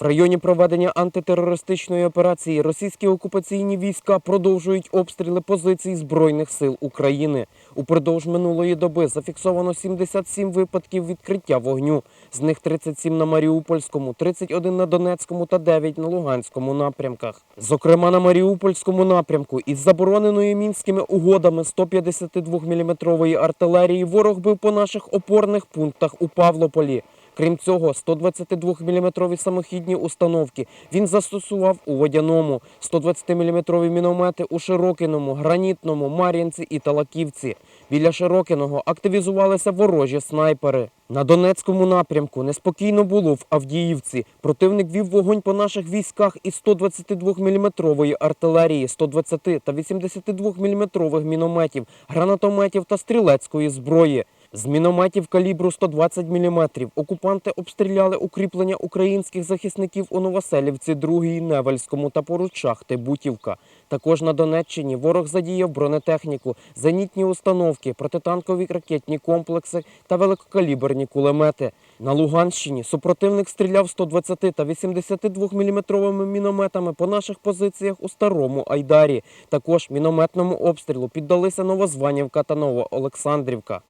В районі проведення антитерористичної операції російські окупаційні війська продовжують обстріли позицій Збройних сил України. Упродовж минулої доби зафіксовано 77 випадків відкриття вогню. З них 37 на Маріупольському, 31 на Донецькому та 9 на Луганському напрямках. Зокрема, на Маріупольському напрямку із забороненою мінськими угодами 152 мм артилерії ворог бив по наших опорних пунктах у Павлополі. Крім цього, 122-мм самохідні установки він застосував у Водяному, 120-мм міномети у Широкиному, Гранітному, Мар'їнці і Талаківці. Біля Широкиного активізувалися ворожі снайпери. На Донецькому напрямку неспокійно було в Авдіївці. Противник вів вогонь по наших військах із 122-мм артилерії, 120 та 82-мм мінометів, гранатометів та стрілецької зброї. З мінометів калібру 120 мм окупанти обстріляли укріплення українських захисників у Новоселівці, 2 Невельському та поруч шахти Бутівка. Також на Донеччині ворог задіяв бронетехніку, зенітні установки, протитанкові ракетні комплекси та великокаліберні кулемети. На Луганщині супротивник стріляв 120 та 82 мм мінометами по наших позиціях у Старому Айдарі. Також мінометному обстрілу піддалися Новозванівка та Новоолександрівка.